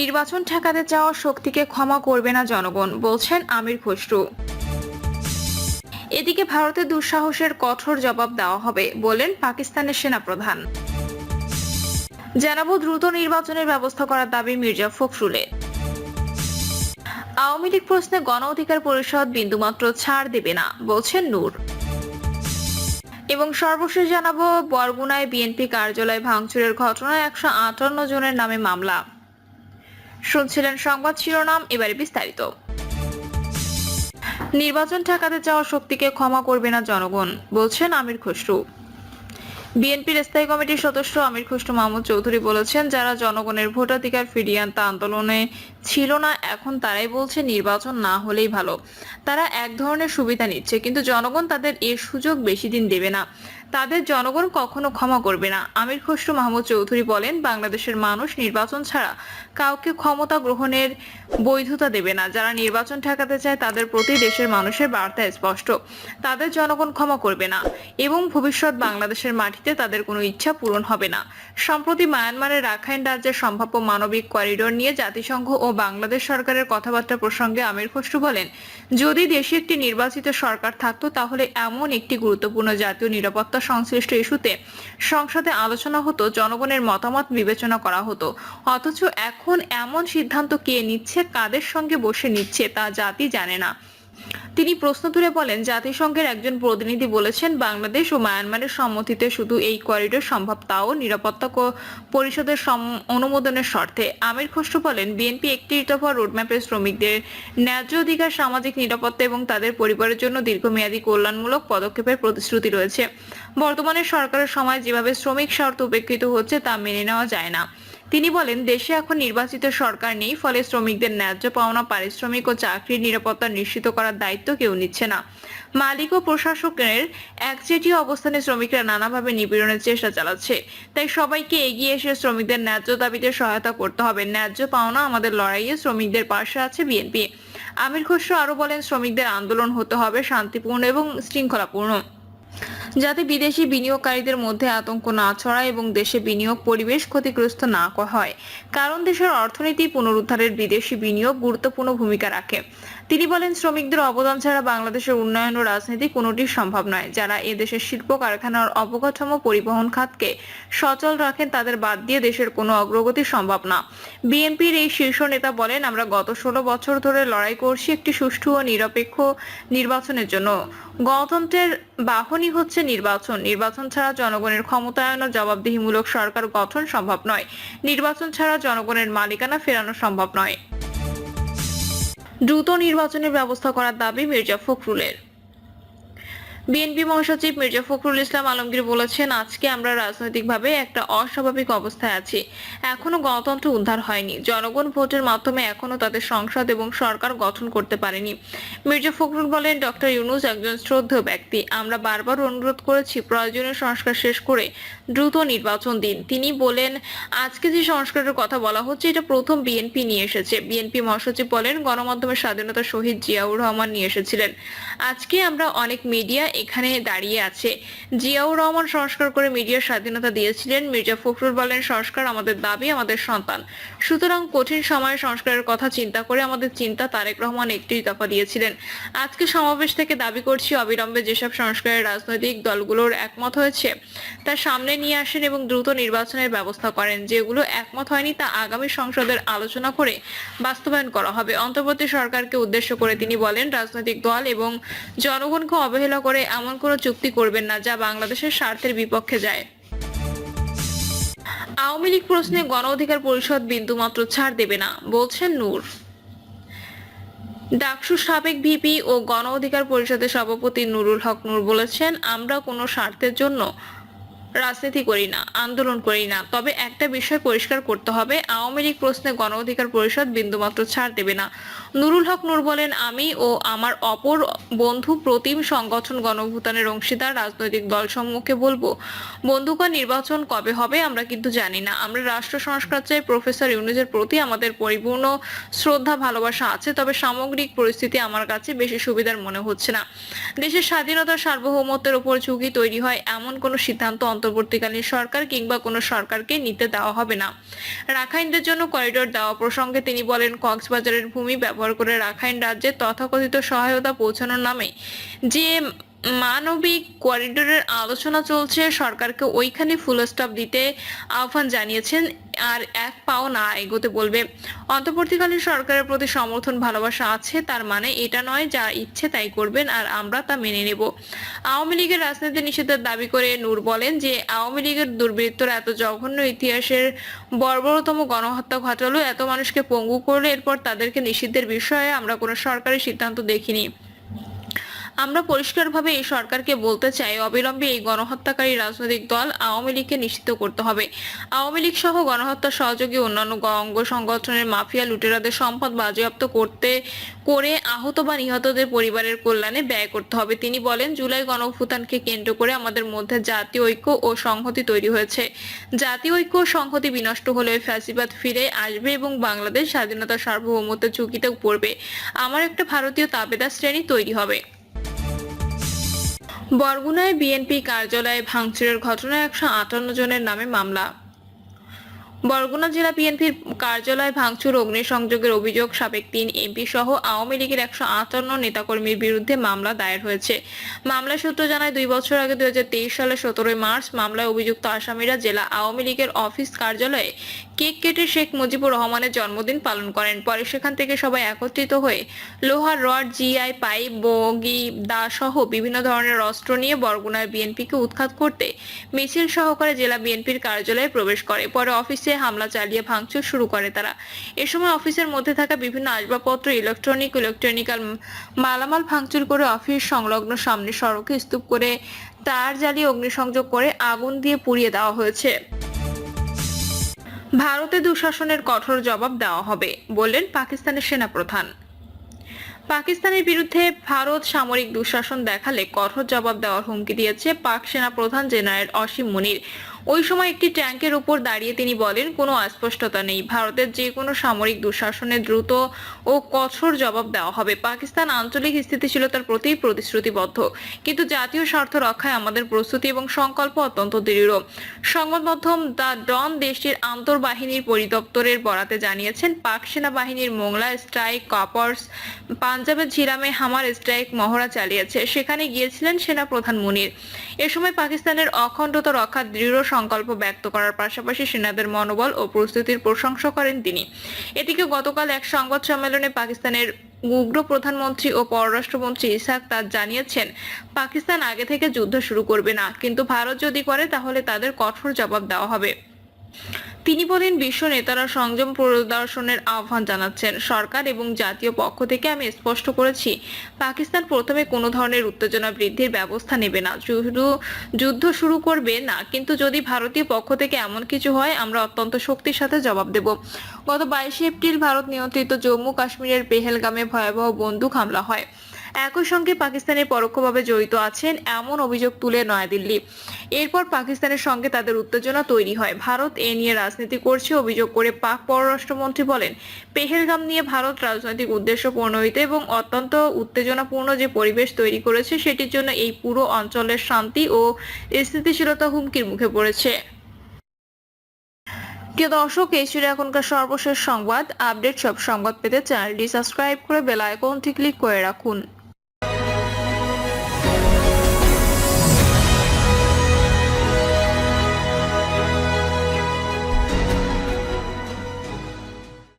নির্বাচন ঠেকাতে চাওয়া শক্তিকে ক্ষমা করবে না জনগণ, বলছেন আমির খসরু। এদিকে ভারতের দুঃসাহসের কঠোর জবাব দেওয়া হবে, বলেন পাকিস্তানের সেনাপ্রধান। জানাব দ্রুত নির্বাচনের ব্যবস্থা করার দাবি মির্জা ফখরুলের আওয়ামী লীগ প্রশ্নে গণ অধিকার পরিষদ বিন্দুমাত্র ছাড় দেবে না, বলছেন নূর। এবং সর্বশেষ জানাব, বরগুনায় বিএনপি কার্যালয় ভাঙচুরের ঘটনায় একশো আটান্ন জনের নামে মামলা। শুনছিলেন সংবাদ শিরোনাম, এবারে বিস্তারিত। নির্বাচন ঠেকাতে চাওয়া শক্তিকে ক্ষমা করবে না জনগণ, বলছেন আমির খসরু। বিএনপির স্থায়ী কমিটির সদস্য আমির খসরু মাহমুদ চৌধুরী বলেছেন, যারা জনগণের ভোটাধিকার ফিরিয়ে আনতে আন্দোলনে ছিল না, এখন তারাই বলছে নির্বাচন না হলেই ভালো। তারা এক ধরনের সুবিধা নিচ্ছে, কিন্তু জনগণ তাদের এ সুযোগ বেশি দিন দেবে না। তাদের জনগণ কখনো ক্ষমা করবে না। আমির খসরু মাহমুদ চৌধুরী বলেন, বাংলাদেশের মানুষ নির্বাচন ছাড়া কাউকে ক্ষমতা গ্রহণের বৈধতা দেবে না। যারা নির্বাচন ঠেকাতে চায়, তাদের প্রতি দেশের মানুষের বার্তা স্পষ্ট। তাদের জনগণ ক্ষমা করবে না এবং ভবিষ্যৎ বাংলাদেশের মাটিতে তাদের কোনো ইচ্ছা পূরণ হবে না। সম্প্রতি মায়ানমারের রাখাইন রাজ্যের সম্ভাব্য মানবিক করিডোর নিয়ে জাতিসংঘ ও বাংলাদেশ সরকারের কথাবার্তা প্রসঙ্গে আমির খসরু বলেন, যদি দেশে একটি নির্বাচিত সরকার থাকতো, তাহলে এমন একটি গুরুত্বপূর্ণ জাতীয় নিরাপত্তা সংশ্লিষ্ট ইস্যুতে সংসদে আলোচনা হতো, জনগণের মতামত বিবেচনা করা হতো। অথচ এখন এমন সিদ্ধান্ত কে নিচ্ছে, কাদের সঙ্গে বসে নিচ্ছে তা জাতি জানে না। তিনি প্রশ্ন তুলে বলেন, জাতিসংঘের একজন প্রতিনিধি বলেছেন, বাংলাদেশ ও মায়ানমারের সম্মতিতে শুধু এই করিডোর সম্ভব, তাও নিরাপত্তা পরিষদের অনুমোদনের শর্তে। আমির খসরু বলেন বিএনপি একটি দফা রোডম্যাপে শ্রমিকদের ন্যায্য অধিকার, সামাজিক নিরাপত্তা এবং তাদের পরিবারের জন্য দীর্ঘমেয়াদী কল্যাণমূলক পদক্ষেপের প্রতিশ্রুতি রয়েছে। বর্তমানে সরকারের সময় যেভাবে শ্রমিক শর্ত উপেক্ষিত হচ্ছে তা মেনে নেওয়া যায় না। তিনি বলেন, দেশে এখন নির্বাচিত সরকার নেই, ফলে শ্রমিকদের ন্যায্য পাওনা, পারিশ্রমিক ও চাকরির নিরাপত্তা নিশ্চিত করার দায়িত্ব কেউ নিচ্ছে না। মালিক ও প্রশাসকের একচেটিয়া অবস্থানে শ্রমিকরা নানাভাবে নিপীড়নের চেষ্টা চালাচ্ছে। তাই সবাইকে এগিয়ে এসে শ্রমিকদের ন্যায্য দাবিতে সহায়তা করতে হবে। ন্যায্য পাওনা আমাদের লড়াইয়ে শ্রমিকদের পাশে আছে বিএনপি। আমির খসরু আরও বলেন, শ্রমিকদের আন্দোলন হতে হবে শান্তিপূর্ণ এবং শৃঙ্খলাপূর্ণ। যাতে বিদেশি বিনিয়োগকারীদের মধ্যে আতঙ্ক না ছড়ায় এবং দেশে বিনিয়োগ পরিবেশ ক্ষতিগ্রস্ত না হয়। কারণ দেশের অর্থনীতি পুনরুদ্ধারের বিদেশি বিনিয়োগ গুরুত্বপূর্ণ ভূমিকা রাখে। তিনি বলেন, শ্রমিকদের অবদান ছাড়া বাংলাদেশের উন্নয়ন ও রাজনীতি কোনোটি সম্ভব নয়। যারা এ দেশের শিল্প কারখানার অবকাঠামো পরিবহন খাতকে সচল রাখেন, তাদের বাদ দিয়ে দেশের কোনো অগ্রগতি সম্ভব না। বিএনপির এই শীর্ষ নেতা বলেন, আমরা গত ষোলো বছর ধরে লড়াই করছি একটি সুষ্ঠু ও নিরপেক্ষ নির্বাচনের জন্য। গণতন্ত্রের বাহনই হচ্ছে নির্বাচন। নির্বাচন ছাড়া জনগণের ক্ষমতায়ন ও জবাবদিহিমূলক সরকার গঠন সম্ভব নয়। নির্বাচন ছাড়া জনগণের মালিকানা ফেরানো সম্ভব নয়। দ্রুত নির্বাচনের ব্যবস্থা করার দাবি মির্জা ফখরুলের। বিএনপি মহাসচিব মির্জা ফখরুল ইসলাম আলমগীর বলেছেন, আজকে আমরা রাজনৈতিকভাবে একটা অস্বাভাবিক অবস্থায় আছি। এখনও গণতন্ত্র উদ্ধার হয়নি। জনগণ ভোটের মাধ্যমে এখনও তাদের সংসদ এবং সরকার গঠন করতে পারেনি। মির্জা ফখরুল বলেন, ডক্টর ইউনুস একজন শ্রদ্ধেয় ব্যক্তি। আমরা বারবার অনুরোধ করেছি, প্রয়োজনীয় সংস্কার শেষ করে দ্রুত নির্বাচন দিন। তিনি বলেন, আজকে যে সংস্কারের কথা বলা হচ্ছে, এটা প্রথম বিএনপি নিয়ে এসেছে। বিএনপি মহাসচিব বলেন, গণমাধ্যমের স্বাধীনতা শহীদ জিয়াউর রহমান নিয়ে এসেছিলেন। আজকে আমরা অনেক মিডিয়া এখানে দাঁড়িয়ে আছে। জিয়াউর রহমান সংস্কার করে মিডিয়ার স্বাধীনতা দিয়েছিলেন। মির্জা ফখরুল বলেন, সংস্কার আমাদের দাবি, আমাদের সন্তান। সুতরাং কঠিন সময়ে সংস্কারের কথা চিন্তা করে আমাদের চিন্তা তারেক রহমান একটি দফা দিয়েছিলেন। আজকে সমাবেশ থেকে দাবি করছি, অবিলম্বে যেসব সংস্কারের রাজনৈতিক দলগুলোর একমত হয়েছে, তা সামনে নিয়ে আসেন এবং দ্রুত নির্বাচনের ব্যবস্থা করেন। যেগুলো একমত হয়নি, তা আগামী সংসদের আলোচনা করে বাস্তবায়ন করা হবে। অন্তর্বর্তী সরকারকে উদ্দেশ্য করে তিনি বলেন, রাজনৈতিক দল এবং জনগণকে অবহেলা করে এমন কোনো চুক্তি করবেন না যা বাংলাদেশের স্বার্থের বিপক্ষে যায়। আওয়ামী লীগ প্রশ্নে গণ অধিকার পরিষদ বিন্দুমাত্র ছাড় দেবে না, বলছেন নূর। ডাকসু সাবেক ভিপি ও গণ অধিকার পরিষদের সভাপতি নুরুল হক নূর বলেছেন, আমরা কোনো স্বার্থের জন্য রাজনীতি করি না, আন্দোলন করি না, তবে একটা বিষয় পরিষ্কার করতে হবে, আওয়ামী লীগ প্রশ্নে গণ অধিকার পরিষদ বিন্দুমাত্র ছাড় দেবে না। নুরুল হক নূর বলেন, আমি ও আমার অপর বন্ধু প্রতিম সংগঠন গণভূতানের অংশীদার রাজনৈতিক দল সম্মুখে বলব বন্ধুকার নির্বাচন কবে হবে আমরা কিন্তু জানি না। আমরা রাষ্ট্র সংস্কার চাই, প্রফেসর ইউনুজের প্রতি আমাদের পরিপূর্ণ শ্রদ্ধা, ভালোবাসা আছে, তবে সামগ্রিক পরিস্থিতি আমার কাছে বেশি সুবিধার মনে হচ্ছে না। দেশের স্বাধীনতা সার্বভৌমত্বের উপর ঝুঁকি তৈরি হয়, এমন কোনো সিদ্ধান্ত অন্তর্বর্তীকালীন সরকার কিংবা কোনো সরকারকে নিতে দেওয়া হবে না। রাখাইনদের জন্য করিডোর দেওয়া প্রসঙ্গে তিনি বলেন, কক্সবাজারের ভূমি ব্যবহার করে রাখাইন রাজ্যে তথাকথিত সহায়তা পৌঁছানোর নামে যে মানবিক করিডোরের আলোচনা চলছে। সরকারকে ওইখানে ফুল স্টপ দিতে আহ্বান জানিয়েছেন আর এক পাও না এগোতে বলবে। অন্তর্বর্তীকালীন সরকারের প্রতি সমর্থন, ভালোবাসা আছে, তার মানে এটা নয়, যা ইচ্ছে তাই করবেন আর আমরা তা মেনে নেব। আওয়ামী লীগের রাজনীতি নিষেধের দাবি করে নূর বলেন যে, আওয়ামী লীগের দুর্বৃত্তরা এত জঘন্য ইতিহাসের বর্বরতম গণহত্যা ঘটালো, এত মানুষকে পঙ্গু করল, এরপর তাদেরকে নিষিদ্ধের বিষয়ে আমরা কোনো সরকারি সিদ্ধান্ত দেখিনি। আমরা পরিষ্কারভাবে এই সরকারকে বলতে চাই, অবিলম্বে এই গণহত্যাকারী রাজনৈতিক দল আওয়ামী লীগকে নিষিদ্ধ করতে হবে। আওয়ামী লীগ সহ গণহত্যা সহযোগী অন্যান্য অঙ্গ সংগঠনের মাফিয়া লুটেরাদের সম্পদ বাজেয়াপ্ত করতে, করে আহত বা নিহতদের পরিবারের কল্যাণে ব্যয় করতে হবে। তিনি বলেন, জুলাই গণঅভ্যুত্থানকে কেন্দ্র করে আমাদের মধ্যে জাতীয় ঐক্য ও সংহতি তৈরি হয়েছে। জাতীয় ঐক্য ও সংহতি বিনষ্ট হলে ফ্যাসিবাদ ফিরে আসবে এবং বাংলাদেশ স্বাধীনতা সার্বভৌমত্বের ঝুঁকিতে পড়বে। আমার একটা ভারতীয় তাবেদার শ্রেণি তৈরি হবে। বরগুনায় বিএনপি কার্যালয়ে ভাঙচুরের ঘটনায় একশো আটান্ন জনের নামে মামলা। বরগুনা জেলা বিএনপির কার্যালয় ভাঙচুর, অগ্নিসংযোগের অভিযোগ সাবেক তিন এমপি সহ আওয়ামী লীগের একশো আটান্ন নেতাকর্মীর বিরুদ্ধে মামলা দায়ের হয়েছে। মামলা সূত্র জানায়, দুই বছর আগে দুই সালে সতেরোই মার্চ মামলায় অভিযুক্ত আসামিরা জেলা আওয়ামী লীগের অফিস কার্যালয়ে কেক কেটে শেখ মুজিবুর রহমানের জন্মদিন পালন করেন। পরে সেখান থেকে সবাই একত্রিত হয়ে লোহার রড, জিআই পাইপ, বগি, দা সহ বিভিন্ন ধরনের অস্ত্র নিয়ে বরগুনায় বিএনপিকে উৎখাত করতে মিছিল সহকারে জেলা বিএনপির কার্যালয়ে প্রবেশ করে। পরে অফিসে হামলা চালিয়ে ভাঙচুর শুরু করে তারা। এ সময় অফিসের মধ্যে থাকা বিভিন্ন আসবাবপত্র, ইলেকট্রনিক, ইলেকট্রনিক্যাল মালামাল ভাঙচুর করে অফিস সংলগ্ন সামনে সড়কে স্তূপ করে তার জ্বালিয়ে অগ্নিসংযোগ করে আগুন দিয়ে পুড়িয়ে দেওয়া হয়েছে। ভারতে দুঃশাসনের কঠোর জবাব দেওয়া হবে, বললেন পাকিস্তানের সেনাপ্রধান। পাকিস্তানের বিরুদ্ধে ভারত সামরিক দুঃশাসন দেখালে কঠোর জবাব দেওয়ার হুমকি দিয়েছে পাক সেনা প্রধান জেনারেল অসীম মুনির। ওই সময় একটি ট্যাঙ্কের উপর দাঁড়িয়ে তিনি বলেন, কোনো অস্পষ্টতা নেই। ভারতের যে কোনো সামরিক দুঃশাসনে দ্রুত ও কঠোর জবাব দেওয়া হবে। পাকিস্তান আঞ্চলিক স্থিতিশীলতার প্রতি প্রতিশ্রুতিবদ্ধ। কিন্তু জাতীয় স্বার্থ রক্ষায় আমাদের প্রস্তুতি এবং সংকল্প অত্যন্ত দৃঢ়। সংবাদ মাধ্যম দ্য ডন দেশটির আন্তর্বাহিনীর পরিদপ্তরের বরাতে জানিয়েছেন, পাক সেনাবাহিনীর মোংলা স্ট্রাইক কপার্স পাঞ্জাবের ঝিরামে হামার স্ট্রাইক মহড়া চালিয়েছে। সেখানে গিয়েছিলেন সেনা প্রধান মুনির। এ সময় পাকিস্তানের অখণ্ডতা রক্ষার দৃঢ় সংকল্প ব্যক্ত করার পাশাপাশি সেনাদের মনোবল ও প্রস্তুতির প্রশংসা করেন তিনি। এদিকে গতকাল এক সংবাদ সম্মেলনে পাকিস্তানের উগ্র প্রধানমন্ত্রী ও পররাষ্ট্রমন্ত্রী ইসাক তাজ জানিয়েছেন, পাকিস্তান আগে থেকে যুদ্ধ শুরু করবে না, কিন্তু ভারত যদি করে তাহলে তাদের কঠোর জবাব দেওয়া হবে। তিনি বলেন, বিশ্ব নেতারা সংযম প্রদর্শনের আহ্বান জানাচ্ছেন। সরকার এবং জাতীয় পক্ষ থেকে আমি স্পষ্ট করেছি, পাকিস্তান প্রথমে কোনো ধরনের উত্তেজনা বৃদ্ধির ব্যবস্থা নেবে না। শুধু যুদ্ধ শুরু করবে না, কিন্তু যদি ভারতীয় পক্ষ থেকে এমন কিছু হয়, আমরা অত্যন্ত শক্তির সাথে জবাব দেব। গত বাইশে এপ্রিল ভারত নিয়ন্ত্রিত জম্মু কাশ্মীরের পেহেলগামে ভয়াবহ বন্দুক হামলা হয়। একই সঙ্গে পাকিস্তানের পরোক্ষভাবে জড়িত আছেন এমন অভিযোগ তুলে নয়াদিল্লি। এরপর পাকিস্তানের সঙ্গে তাদের উত্তেজনা তৈরি হয়। ভারত এ নিয়ে রাজনীতি করছে অভিযোগ করে পাক পররাষ্ট্রমন্ত্রী বলেন, পেহেলগাম নিয়ে ভারত রাজনৈতিক উদ্দেশ্য প্রণোদিত এবং অত্যন্ত উত্তেজনাপূর্ণ যে পরিবেশ তৈরি করেছে, সেটির জন্য এই পুরো অঞ্চলের শান্তি ও স্থিতিশীলতা হুমকির মুখে পড়েছে। প্রিয় দর্শক, এই ছিল এখনকার সর্বশেষ সংবাদ। আপডেট সব সংবাদ পেতে চ্যানেলটি সাবস্ক্রাইব করে বেল আইকনটি ক্লিক করে রাখুন।